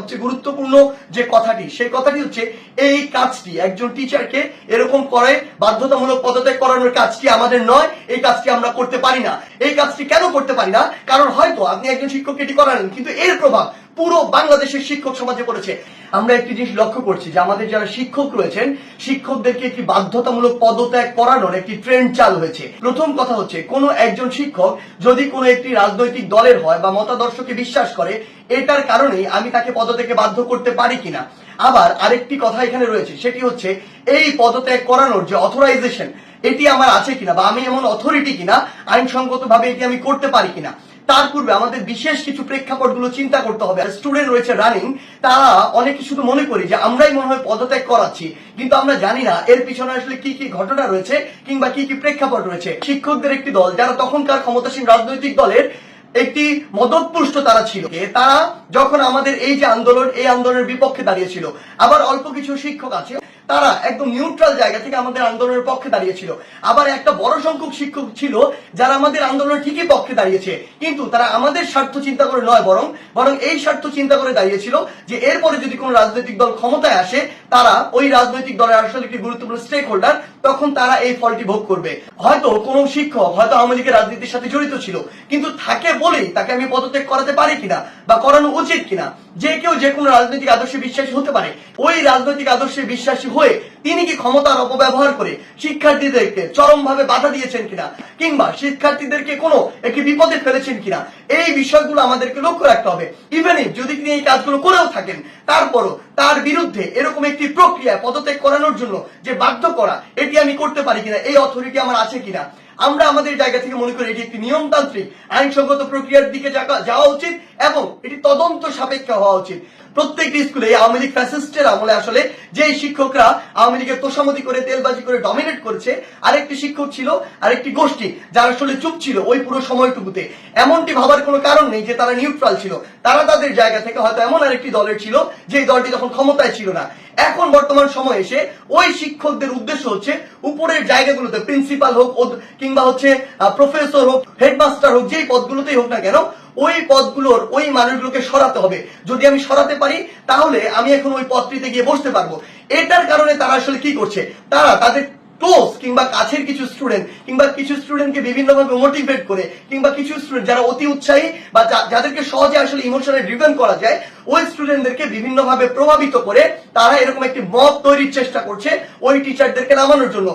সবচেয়ে গুরুত্বপূর্ণ যে কথাটি, সেই কথাটি হচ্ছে, এই কাজটি একজন টিচারকে এরকম করে বাধ্যতামূলক পদত্যাগ করানোর কাজটি আমাদের নয়, এই কাজটি আমরা করতে পারি না। এই কাজটি কেন করতে পারি না? কারণ হয়তো আপনি একজন শিক্ষক এটি করালেন, কিন্তু এর প্রভাব পুরো বাংলাদেশের শিক্ষক সমাজে পড়েছে। আমরা একটি জিনিস লক্ষ্য করছি যে আমাদের যারা শিক্ষক রয়েছেন, শিক্ষকদেরকে একটি বাধ্যতামূলক পদত্যাগ করানোর একটি ট্রেন্ড চালু হয়েছে। প্রথম কথা হচ্ছে, কোনো একজন শিক্ষক যদি কোনো একটি রাজনৈতিক দলের হয় বা মতাদর্শকে বিশ্বাস করে, এটার কারণেই আমি তাকে পদত্যাগে বাধ্য করতে পারি কিনা। আবার আরেকটি কথা এখানে রয়েছে, সেটি হচ্ছে এই পদত্যাগ করানোর যে অথরাইজেশন এটি আমার আছে কিনা বা আমি এমন অথরিটি কিনা আইনসঙ্গত ভাবে এটি আমি করতে পারি কিনা। তার পূর্বে আমাদের বিশেষ কিছু প্রেক্ষাপটগুলো চিন্তা করতে হবে। স্টুডেন্ট রয়েছে রানিং তারা অনেকে শুধু মনে করি যে আমরাই মনে হয় পদত্যাগ করাচ্ছি, কিন্তু আমরা জানি না এর পিছনে আসলে কি কি ঘটনা রয়েছে কিংবা কি কি প্রেক্ষাপট রয়েছে। শিক্ষকদের একটি দল, যারা তখনকার ক্ষমতাসীন রাজনৈতিক দলের একটি মদতপুষ্ট তারা ছিল। তারা যখন আমাদের এই যে আন্দোলন, এই আন্দোলনের বিপক্ষে দাঁড়িয়েছিল। আবার অল্প কিছু শিক্ষক আছে, তারা একদম নিউট্রাল জায়গা থেকে আমাদের আন্দোলনের পক্ষে দাঁড়িয়েছিল। আবার একটা বড় সংখ্যক শিক্ষক ছিল, যারা আমাদের আন্দোলনের ঠিকই পক্ষে দাঁড়িয়েছে। কিন্তু তারা আমাদের স্বার্থ চিন্তা করে নয় বরং বরং এই স্বার্থ চিন্তা করে দাঁড়িয়েছিল যে এরপরে যদি কোনো রাজনৈতিক দল ক্ষমতায় আসে, তারা ওই রাজনৈতিক দলের আসলে একটি গুরুত্বপূর্ণ স্টেক হোল্ডার তখন তারা এই ফলটি ভোগ করবে। হয়তো কোনো শিক্ষক, হয়তো আওয়ামী লীগের রাজনীতির সাথে জড়িত ছিল, কিন্তু থাকে বলেই তাকে আমি পদত্যাগ করাতে পারি কিনা বা করানো উচিত কিনা, যে কেউ যে কোনো রাজনৈতিক আদর্শে বিশ্বাসী হতে পারে, ওই রাজনৈতিক আদর্শে বিশ্বাসী হয়ে তিনি কি ক্ষমতার অপব্যবহার করে শিক্ষার্থীদেরকে চরমভাবে বাধা দিয়েছেন কিনা, কিংবা শিক্ষার্থীদেরকে কোনো একটি বিপদে ফেলেছেন কিনা, এই বিষয়গুলো আমাদেরকে লক্ষ্য রাখতে হবে। ইভেন যদি তিনি এই কাজগুলো করেও থাকেন, তারপরও তার বিরুদ্ধে এরকম একটি প্রক্রিয়া পদত্যাগ করানোর জন্য যে বাধ্য করা, এটি আমি করতে পারি কিনা, এই অথরিটি আমার আছে কিনা আমরা আমাদের জায়গা থেকে মনে করি এটি একটি নিয়মতান্ত্রিক আইনসঙ্গত প্রক্রিয়ার দিকে যাওয়া- উচিত। এবং এটি তদন্ত সাপেক্ষ হওয়া উচিত। প্রত্যেকটি স্কুলে এই আওয়ামী লীগ ফ্যাসিস্টের আমলে আসলে যে শিক্ষকরা আওয়ামী লীগের তোষামতি করে, তেলবাজি করে ডমিনেট করেছে, আরেকটি শিক্ষক ছিল, আরেকটি গোষ্ঠী যারা আসলে চুপ ছিল ওই পুরো সময়টুকুতে। এমনটি ভাবার কোনো কারণ নেই যে তারা নিউট্রাল ছিল। তারা তাদের জায়গা থেকে হয়তো এমন আরেকটি দলের ছিল যে দলটি তখন ক্ষমতায় ছিল না। এখন বর্তমান সময় এসে ওই শিক্ষকদের উদ্দেশ্য হচ্ছে উপরের জায়গাগুলোতে প্রিন্সিপাল হোক কিংবা হচ্ছে প্রফেসর হোক হেডমাস্টার হোক, যেই পদগুলোতেই হোক না কেন ওই পদগুলোর ওই মানুষগুলোকে সরাতে হবে। যদি আমি সরাতে পারি, তাহলে আমি এখন ওই পদটিতে গিয়ে বসতে পারব। এটার কারণে তারা আসলে কি করছে? তারা তাদের ক্লোজ কিংবা কাছের কিছু স্টুডেন্ট কিংবা কিছু স্টুডেন্টকে বিভিন্নভাবে মোটিভেট করে কিংবা কিছু স্টুডেন্ট যারা অতি উৎসাহী বা যাদেরকে সহজে আসলে ইমোশনে ড্রিভেন করা যায়, ওই স্টুডেন্টদেরকে বিভিন্নভাবে প্রভাবিত করে তারা এরকম একটি মত তৈরির চেষ্টা করছে ওই টিচারদেরকে নামানোর জন্য।